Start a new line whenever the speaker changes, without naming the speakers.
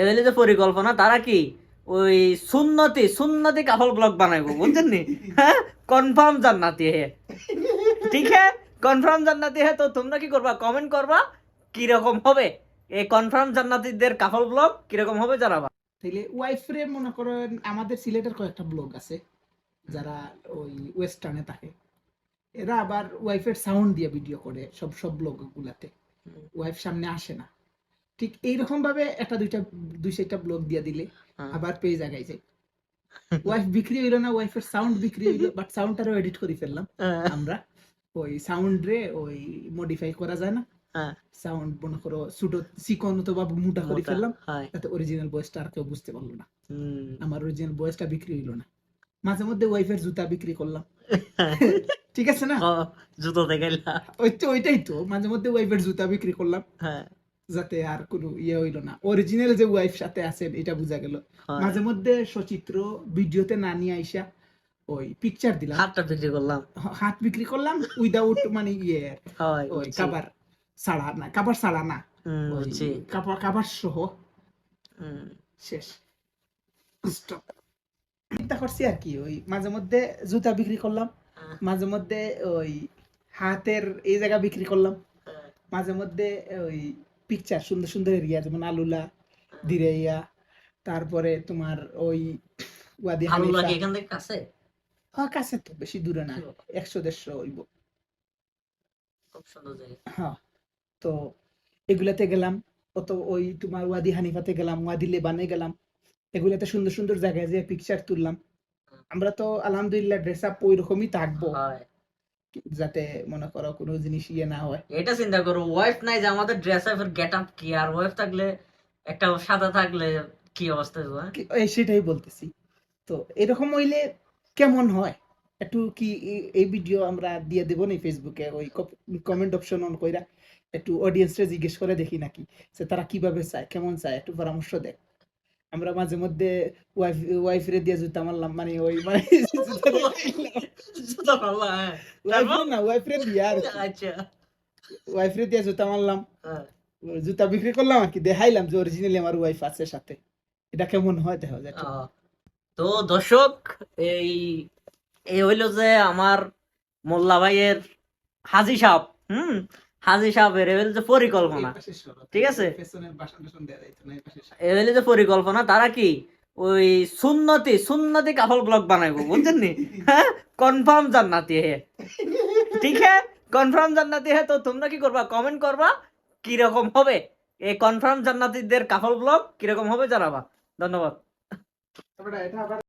এবেলে যে পরিকল্পনা তারা কি ওই সুন্নতি সুন্নতি কাফল ব্লগ বানাইবো বুঝছেন নি? হ্যাঁ? কনফার্ম জান্নাতি হে। ঠিক হ্যাঁ কনফার্ম জান্নাতি হ্যাঁ তো তোমরা কি করবা? কমেন্ট করবা কি রকম হবে? এই কনফার্ম জান্নাতিদের কাফল ব্লগ কীরকম হবে জানাবা।
তাইলে ওয়াইফরে মনে করেন আমাদের সিলেটের কয়েকটা ব্লগ আছে যারা ওই ওয়েস্টার্নে থাকে। এরা আবার ওয়াইফের সাউন্ড দিয়ে ভিডিও করে সব সব ব্লগ গুলাতে ওয়াইফ সামনে আসে না। ঠিক এইরকম ভাবে একটা দুইটা দুই চারটা ব্লগ দিয়ে দিলে
হ্যাঁ।
আবার পেয়ে জায়গায় যায় ওয়াইফ বিক্রি হইল না ওয়াইফের সাউন্ড বিক্রি হইল বাট সাউন্ডটারও এডিট করে ফেললাম আমরা। ওই সাউন্ড রে ওই মডিফাই করা যায় না।
হ্যাঁ।
সাউন্ড মনে করো সুটো চিকন অথবা মোটা করে ফেললাম।
হয়।
তাতে অরিজিনাল ভয়েসটা আর কেউ বুঝতে পারল না। আমার অরিজিনাল ভয়েসটা বিক্রি হইল না। মাঝে মধ্যে ওয়াইফের জুতা বিক্রি করলাম। ঠিক আছে না?
জুতো দেখাইলা।
ওই তো ওইটাই তো। মাঝে মধ্যে ওয়াইফের জুতা বিক্রি করলাম।
হ্যাঁ।
যাতে আর কোনো ইয়ে হইল না। অরিজিনাল যে ওয়াইফ সাথে আছেন এটা বোঝা গেল। মাঝে মধ্যে সচিত্র ভিডিওতে না নিয়ে আইসা ওই পিকচার দিলাম।
হাতটা বিক্রি করলাম।
হাত বিক্রি করলাম উইদাউট মানে ইয়ে। ওই কাবার না কাবার না। কাবার কাবার সহ। শেষ. চিন্তা করছি আর কি ওই মাঝে মধ্যে জুতা বিক্রি করলাম।
হ্যাঁ।
মাঝে মধ্যে ওই হাতের এই জায়গা বিক্রি করলাম।
হ্যাঁ।
মাঝে মধ্যে ওই পিকচার সুন্দর সুন্দর এরিয়া যেমন আলুলা দিরাইয়া তারপরে তোমার ওই ওয়াদি হানিফা।
এখান থেকে কাছে?
হ্যাঁ কাছে তো বেশি দূরে না একশো দেড়শো হইব।
খুব সুন্দর জায়গা।
হ্যাঁ তো এগুলাতে গেলাম অত ওই তোমার ওয়াদি হানিফাতে গেলাম ওয়াদি লেবানে গেলাম এগুলাতে সুন্দর সুন্দর জায়গায় যে পিকচার তুললাম। আমরা তো আলহামদুলিল্লাহ ড্রেস আপ ওই রকমই থাকব।
হয়।
যাতে মনে করো কোনো জিনিস ইয়ে না হয়।
এটা চিন্তা করো ওয়াইফ নাই যে আমাদের ড্রেস আপের গেট আপ কি? আর ওয়াইফ থাকলে একটা সাদা থাকলে কি অবস্থা হইবো, হ্যাঁ?
এই সেটাই বলতেছি। তো এরকম হইলে কেমন হয়? একটু কি এই- এই ভিডিও আমরা দিয়ে দেবো না ফেসবুকে ওই কমেন্ট অপশন অন কইরা একটু অডিয়েন্সরে জিজ্ঞেস করে দেখি নাকি যে তারা কীভাবে চায় কেমন চায়? একটু পরামর্শ দেয়। আমরা মাঝে মধ্যে ওয়াইফ ওয়াইফরে দিয়ে জুতা মারলাম মানে ওই মানে জুতা
পাল্লা, হ্যাঁ।
ওয়াইফরে না ওয়াইফরে দিয়ে আর
আচ্ছা।
ওয়াইফরে দিয়ে জুতা মারলাম।
হ্যাঁ।
জুতা বিক্রি করলাম আর কি দেখাইলাম যে অরিজিনালি আমার ওয়াইফ আছে সাথে। এটা কেমন হয় দেখা যায়।
তো দর্শক এই এই হইল যে আমার মোল্লা ভাইয়ের হাজি সাহেব হুম? হাজি সাহেবের যে পরিকল্পনা। ঠিক আছে? যে পরিকল্পনা তারা কি ওই সুন্নতি সুন্নতি কাফল ব্লগ বানাইবো বুঝছেন নি? হ্যাঁ? কনফার্ম জান্নাতি হে। ঠিক হ্যাঁ কনফার্ম জান্নাতি হ্যাঁ তো তোমরা কি করবা? কমেন্ট করবা কি রকম হবে? এই কনফার্ম জান্নাতিদের কাফল ব্লগ কীরকম হবে জানাবা। ধন্যবাদ।